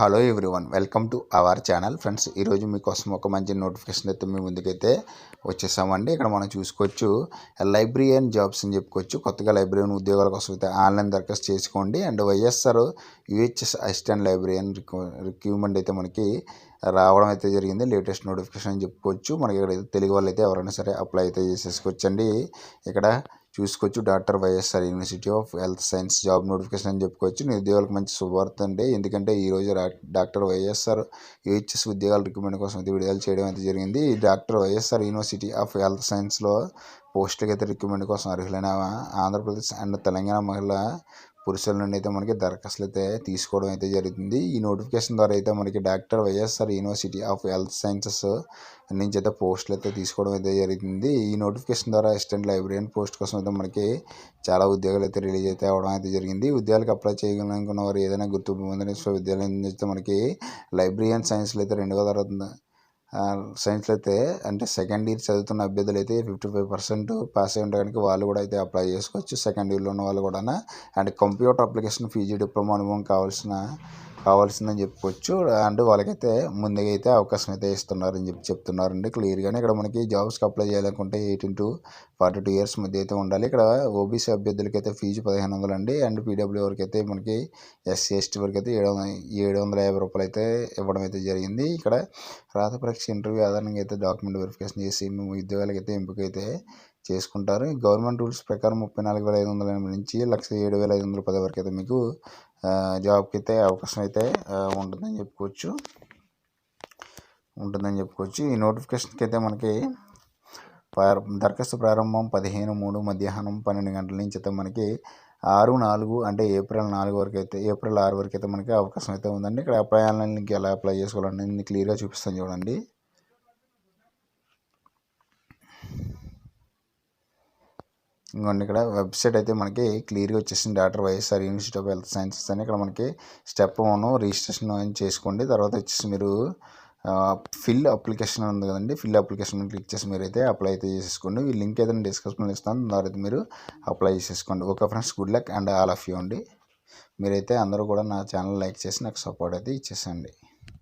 Hello everyone welcome to our channel. Friends ఈరోజు మీకోసం ఒక మంచి నోటిఫికేషన్ అయితే మీ ముందుకైతే వచ్చేసామండి. ఇక్కడ మనం చూసుకోవచ్చు లైబ్రరీ జాబ్స్ అని చెప్పుకోవచ్చు. కొత్తగా లైబ్రరీ ఉద్యోగాల కోసం అయితే ఆన్లైన్ దరఖాస్తు చేసుకోండి. And YSR UHS assistant library recruitment అయితే మనకి రావడం అయితే జరిగింది. లేటెస్ట్ నోటిఫికేషన్ అని చెప్పుకోవచ్చు. మనకి ఇక్కడ తెలుగు వాళ్ళు అయితే ఎవరైనా సరే అప్లై అయితే చేసేసుకోవచ్చండి. ఇక్కడ చూసుకోవచ్చు. Doctor YSR university of health science job notification అని చెప్పుకోవచ్చు. నిరుద్యోగులకు మంచి శుభవార్త అండి. ఎందుకంటే ఈరోజు డాక్టర్ వైఎస్ఆర్ యూహెచ్ఎస్ ఉద్యోగాల రిక్రూట్మెంట్ కోసం అయితే విడుదల చేయడం అయితే జరిగింది. ఈ doctor YSR university of health సైన్స్లో పోస్టులకి అయితే రిక్రూట్మెంట్ కోసం అర్హులైన ఆంధ్రప్రదేశ్ అండ్ తెలంగాణ మహిళ పురుషుల నుండి అయితే మనకి దరఖాస్తులు అయితే తీసుకోవడం అయితే జరుగుతుంది. ఈ నోటిఫికేషన్ ద్వారా అయితే మనకి doctor YSR university of health sciences నుంచి అయితే పోస్టులు అయితే తీసుకోవడం అయితే జరుగుతుంది. ఈ నోటిఫికేషన్ ద్వారా అసిస్టెంట్ లైబ్రరీయన్ పోస్ట్ కోసం అయితే మనకి చాలా ఉద్యోగాలు అయితే రిలీజ్ అయితే అవడం అయితే జరిగింది. ఉద్యోగాలకు అప్లై చేయాలనుకున్న వారు ఏదైనా గుర్తింపు పొందిన విశ్వవిద్యాలయం నుంచి అయితే మనకి లైబ్రరీయన్ సైన్స్లో అయితే రెండు వేల అరవై సైన్స్లో అయితే అంటే సెకండ్ ఇయర్ చదువుతున్న అభ్యర్థులు అయితే ఫిఫ్టీ ఫైవ్ పర్సెంట్ పాస్ అయి ఉండడానికి వాళ్ళు కూడా అయితే అప్లై చేసుకోవచ్చు సెకండ్ ఇయర్లో ఉన్న వాళ్ళు కూడా and computer application PG diploma అనుభవం కావాల్సిన కావాల్సిందని చెప్పుకోవచ్చు. అండ్ వాళ్ళకైతే ముందుగా అయితే అవకాశం అయితే ఇస్తున్నారని చెప్పి చెప్తున్నారండి. క్లియర్గానే ఇక్కడ మనకి జాబ్స్కి అప్లై చేయాలనుకుంటే eighteen to forty two years మధ్య అయితే ఉండాలి. ఇక్కడ ఓబీసీ అభ్యర్థులకి అయితే ఫీజు పదిహేను వందలు అండి. అండ్ పీడబ్ల్యూ వరకు అయితే మనకి ఎస్సీ ఎస్టీ వరకు అయితే ఏడు ఏడు వందల యాభై రూపాయలు అయితే ఇవ్వడం అయితే జరిగింది. ఇక్కడ రాత పరీక్ష ఇంటర్వ్యూ ఆధారంగా అయితే డాక్యుమెంట్ వెరిఫికేషన్ చేసి మేము ఉద్యోగాలకైతే ఎంపిక అయితే చేసుకుంటారు. గవర్నమెంట్ రూల్స్ ప్రకారం ముప్పై నాలుగు వేల ఐదు వందల నుంచి లక్ష ఏడు వేల ఐదు వందల పది వరకు అయితే మీకు జాబ్కి అయితే అవకాశం అయితే ఉంటుందని చెప్పుకోవచ్చు. ఉంటుందని చెప్పుకోవచ్చు. ఈ నోటిఫికేషన్కి అయితే మనకి దరఖాస్తు ప్రారంభం పదిహేను మూడు మధ్యాహ్నం పన్నెండు గంటల నుంచి అయితే మనకి ఆరు నాలుగు అంటే ఏప్రిల్ నాలుగు వరకు అయితే ఏప్రిల్ ఆరు వరకు అయితే మనకి అవకాశం అయితే ఉందండి. ఇక్కడ అప్లై ఆన్లైన్ లింక్ ఎలా అప్లై చేసుకోవాలని క్లియర్గా చూపిస్తాను చూడండి. ఇంకోండి ఇక్కడ వెబ్సైట్ అయితే మనకి క్లియర్గా వచ్చేసింది. Doctor YSR university of health sciences అని. ఇక్కడ మనకి స్టెప్ వన్ రిజిస్ట్రేషన్ చేసుకోండి. తర్వాత వచ్చేసి మీరు ఫిల్ అప్లికేషన్ ఉంది కదండి. ఫిల్ అప్లికేషన్ క్లిక్ చేసి మీరైతే అప్లై అయితే చేసేసుకోండి. ఈ లింక్ ఏదైనా డిస్క్రిప్షన్లో ఇస్తాను. దాని అయితే మీరు అప్లై చేసేసుకోండి. Okay friends good luck and all of you అండి. మీరైతే అందరూ కూడా నా ఛానల్ లైక్ చేసి నాకు సపోర్ట్ అయితే ఇచ్చేసండి